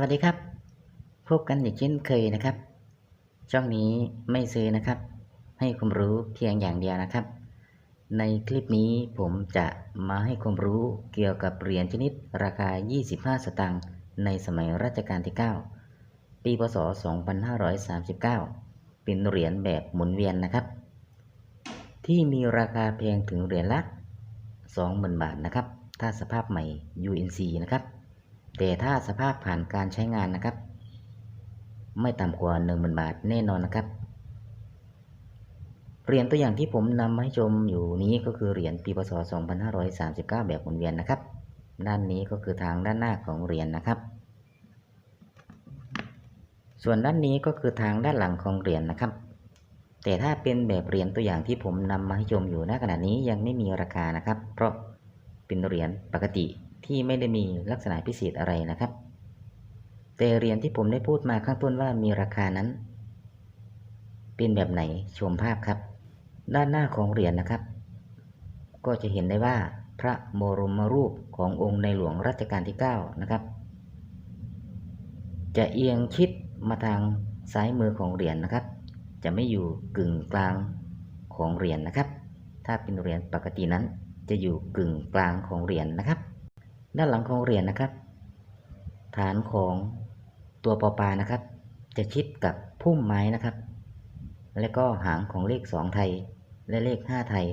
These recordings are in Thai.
วัสดีครับ พบกันอีกเช่นเคยนะครับ ช่องนี้ไม่ซื้อนะครับ ให้ความรู้เพียงอย่างเดียวนะครับ ในคลิปนี้ผมจะมาให้ความรู้เกี่ยวกับเหรียญชนิดราคา 25 สตางค์ในสมัยรัชกาลที่ 9 ปีพศ 2539 เป็นเหรียญแบบหมุนเวียนนะครับ ที่มีราคาแพงถึงเหรียญละ 20,000 บาทนะครับ ถ้าสภาพใหม่ UNC นะครับ แต่ถ้าสภาพผ่านการใช้งานนะครับ ไม่ต่ำกว่า10,000 บาทแน่นอนนะครับเหรียญตัวอย่างที่ผมนำมาให้ชมอยู่นี้ก็คือเหรียญปีพศ 2539 แบบหมุนเวียนนะครับ ด้านนี้ก็คือทางด้านหน้าของเหรียญนะครับ ส่วนด้านนี้ก็คือทางด้านหลังของเหรียญนะครับ แต่ถ้าเป็นแบบเหรียญตัวอย่างที่ผมนำมาให้ชมอยู่ณขณะนี้ยังไม่มีราคานะครับ เพราะเป็นเหรียญปกติ ที่ไม่ได้มีลักษณะพิเศษอะไรนะครับ แต่เหรียญที่ผมได้พูดมาข้างต้นว่ามีราคานั้น เป็นแบบไหนชมภาพครับ ด้านหน้าของเหรียญนะครับ ก็จะเห็นได้ว่าพระบรมรูปขององค์ในหลวงรัชกาลที่ 9 นะครับ จะเอียงชิดมาทางซ้ายมือของเหรียญนะครับ จะไม่อยู่กึ่งกลางของเหรียญนะครับ ถ้าเป็นเหรียญปกตินั้นจะอยู่กึ่งกลางของเหรียญนะครับ ด้านหลังของเหรียญนะครับ ฐานของตัวปอปานะครับ จะชิดกับพุ่มไม้นะครับ และก็หางของเลข 2 ไทย และเลข 5 ไทย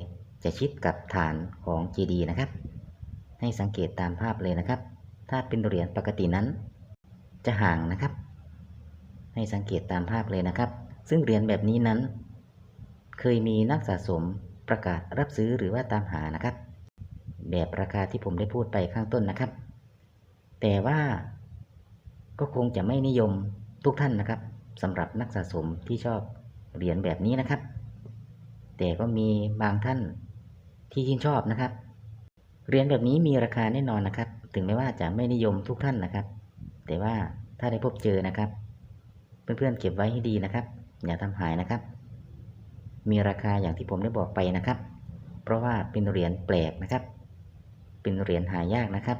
จะชิดกับฐานของเจดีนะครับ ให้สังเกตตามภาพเลยนะครับ ถ้าเป็นเหรียญปกตินั้น จะห่างนะครับ ให้สังเกตตามภาพเลยนะครับ ซึ่งเหรียญแบบนี้นั้น เคยมีนักสะสมประกาศรับซื้อหรือว่าตามหานะครับ แบบราคาที่ผมได้พูดไปข้างต้นนะครับ แต่ว่าก็คงจะไม่นิยมทุกท่านนะครับสำหรับนักสะสมที่ชอบเหรียญแบบนี้นะครับ แต่ก็มีบางท่านที่ชื่นชอบนะครับเหรียญแบบนี้มีราคาแน่นอนนะครับ ถึงแม้ว่าจะไม่นิยมทุกท่านนะครับ แต่ว่าถ้าได้พบเจอนะครับ เพื่อนๆเก็บไว้ให้ดีนะครับ อย่าทำหายนะครับ มีราคาอย่างที่ผมได้บอกไปนะครับ เพราะว่าเป็นเหรียญแปลกนะครับ เป็นเหรียญหายากนะครับ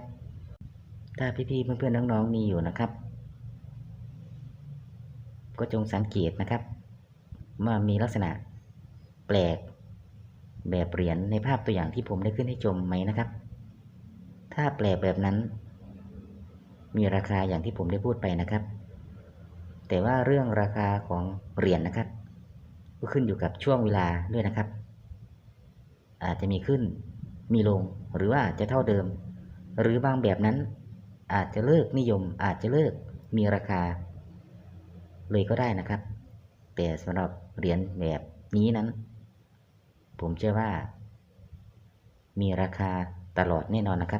ถ้าพี่ๆเพื่อนๆน้องๆมีอยู่นะครับ ก็จงสังเกตนะครับว่ามีลักษณะแปลกแบบเหรียญในภาพตัวอย่างที่ผมได้ขึ้นให้ชมไหมนะครับ ถ้าแปลกแบบนั้น มีราคาอย่างที่ผมได้พูดไปนะครับ แต่ว่าเรื่องราคาของเหรียญนะครับ ก็ขึ้นอยู่กับช่วงเวลาด้วยนะครับ อาจจะมีขึ้น มีลงหรือว่าจะเท่าเดิม หรือบางแบบนั้นอาจจะเลิกนิยมอาจจะเลิกมีราคา เลยก็ได้นะครับ แต่สำหรับเหรียญแบบนี้นั้น ผมเชื่อว่า มีราคาตลอดแน่นอนนะครับ